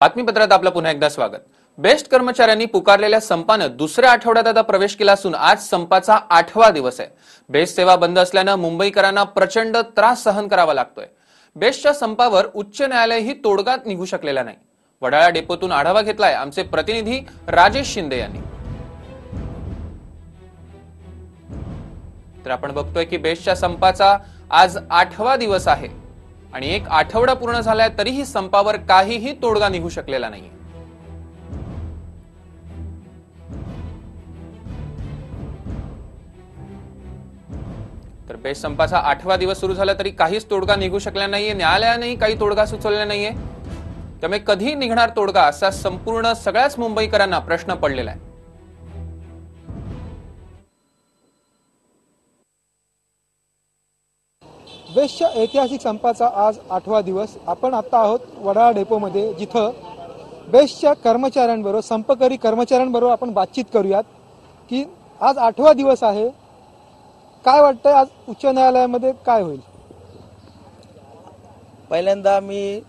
बातमीपत्रात आपलं पुन्हा एकदा स्वागत. बेस्ट कर्मचाऱ्यांनी पुकारलेल्या संपानं दुसऱ्या आठवड्यात आता प्रवेश केला असून आज संपाचा आठवा दिवस आहे. बेस्ट सेवा बंद असल्यानं मुंबईकरांना प्रचंड त्रास सहन करावा लागतोय. बेस्टच्या संपावर उच्च न्यायालयही तोडगा निघू शकलेला नाही. वडाळा डेपोतून आढावा घेतलाय आमचे प्रतिनिधी राजेश शिंदे यांनी. तर आपण बघतोय की बेस्टच्या संपाचा आज आठवा दिवस आहे. आणि एक आठवडा पूर्ण झालाय तरीही संपावर काहीही तोडगा निघू शकलेला नाहीये. तर बेस्ट संपाचा आठवा दिवस सुरू झाला तरी काहीच तोडगा निघू शकला नाहीये. न्यायालयानेही काही तोडगा सुचवलेला नाहीये. त्यामुळे कधी निघणार तोडगा असा संपूर्ण सगळ्याच मुंबईकरांना प्रश्न पडलेला आहे. बेस्टच्या ऐतिहासिक संपाचा आज आठवा दिवस. आपण आता आहोत वडाळा डेपोमध्ये जिथं बेस्टच्या कर्मचाऱ्यांबरोबर संपकरी कर्मचाऱ्यांबरोबर आपण बातचीत करूयात की आज आठवा दिवस आहे. काय वाटतंय आज उच्च न्यायालयामध्ये काय होईल? पहिल्यांदा मी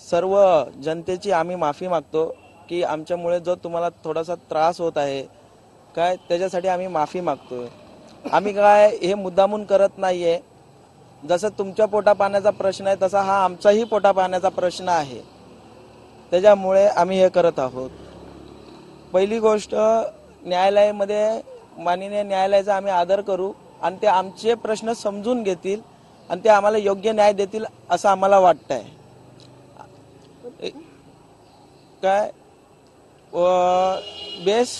सर्व जनतेची आम्ही माफी मागतो की आमच्यामुळे जो तुम्हाला थोडासा त्रास होत आहे काय त्याच्यासाठी आम्ही माफी मागतो आम्ही काय हे मुद्दामून करत नाहीये. जसं तुमच्या पोटा पाण्याचा प्रश्न आहे तसा हा आमचाही पोटा पाण्याचा प्रश्न आहे. त्याच्यामुळे आम्ही हे करत आहोत. पहिली गोष्ट न्यायालयामध्ये माननीय न्यायालयाचा आम्ही आदर करू आणि ते आमचे प्रश्न समजून घेतील आणि ते आम्हाला योग्य न्याय देतील असं आम्हाला वाटत आहे काय? बेस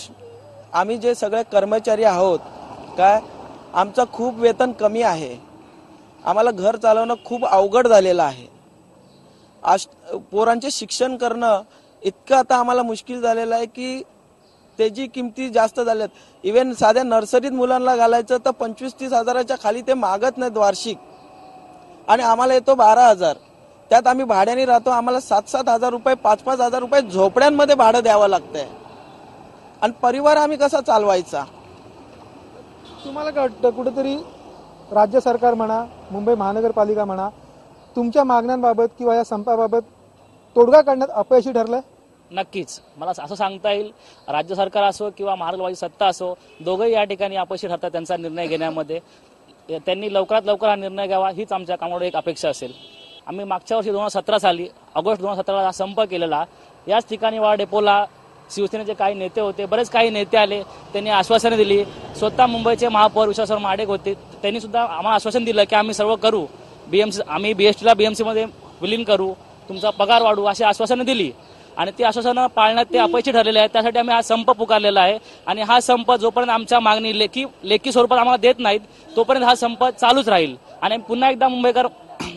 आम्ही जे सगळे कर्मचारी आहोत काय? आमचं खूप वेतन कमी आहे. आम्हाला घर चालवणं खूप अवघड झालेलं आहे. आज पोरांचे शिक्षण करणं इतकं आता आम्हाला मुश्किल झालेलं आहे की त्याची किमती जास्त झाल्यात इव्हन साध्या नर्सरीत मुलांना घालायचं तर पंचवीस तीस हजाराच्या खाली ते मागत नाहीत वार्षिक. आणि आम्हाला येतो बारा हजार. त्यात आम्ही भाड्याने राहतो आम्हाला सात सात हजार रुपये पाच पाच हजार रुपये झोपड्यांमध्ये भाडं द्यावं लागतंय. आणि परिवार आम्ही कसा चालवायचा? तुम्हाला काय वाटतं कुठेतरी राज्य सरकार म्हणा मुंबई महानगरपालिका म्हणा तुमच्या मागण्यांबाबत किंवा या संपाबाबत तोडगा काढण्यात अपयशी ठरलंय? नक्कीच. मला असं सांगता येईल राज्य सरकार असो किंवा महाराष्ट्रवादी सत्ता असो दोघंही या ठिकाणी अपयशी ठरतात त्यांचा निर्णय घेण्यामध्ये. त्यांनी लवकरात लवकर हा निर्णय घ्यावा हीच आमच्या कामावर एक अपेक्षा असेल. आम्ही मागच्या वर्षी दोन हजार सतरा साली ऑगस्ट दोन हजार सतराला हा संप केलेला. याच ठिकाणी वाडा डेपोला शिवसेनेचे काही नेते होते बरेच काही नेते आले त्यांनी आश्वासने दिली. स्वतः मुंबईचे महापौर विश्वासराव माडेक होते. त्यांनी सुद्धा आम्हाला आश्वासन दिलं की आम्ही सर्व करू. बीएमसी आम्ही बीएसटीला बीएमसीमध्ये विलीन करू. तुमचा पगार वाढवू अशी आश्वासनं दिली. आणि ती आश्वासनं पाळण्यात ते अपयशी ठरलेले आहेत. त्यासाठी आम्ही हा संप पुकारलेला आहे. आणि हा संप जोपर्यंत आमच्या मागणी लेखी लेखी स्वरूपात आम्हाला देत नाहीत तोपर्यंत हा संप चालूच राहील. आणि पुन्हा एकदा मुंबईकर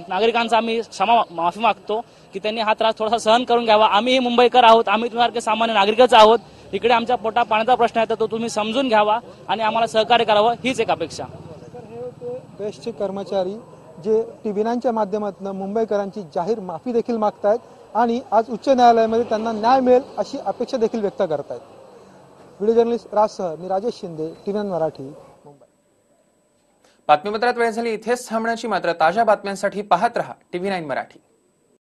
नागरिकांचा आम्ही क्षमा माफी मागतो. की त्यांनी हा त्रास थोडासा सहन करून घ्यावा. आम्हीही मुंबईकर आहोत. आम्ही तुमच्यासारखे सामान्य नागरिकच आहोत. इकडे आमच्या पोटा पाण्याचा प्रश्न आहे तर तो तुम्ही समजून घ्यावा आणि आम्हाला सहकार्य करावं हीच एक अपेक्षा. बेस्टचे कर्मचारी जे टी व्ही माध्यमातून मुंबईकरांची जाहीर माफी देखील मागतायत आणि आज उच्च न्यायालयामध्ये त्यांना न्याय मिळेल अशी अपेक्षा देखील व्यक्त करतायत. व्हिडिओ जर्नलिस्ट राजसह मी राजेश शिंदे टी व्ही मराठी मुंबई. बातमीपत्रात वेळ झाली इथेच थांबण्याची मात्र ताज्या बातम्यांसाठी पाहत रहा टीव्ही नाईन मराठी.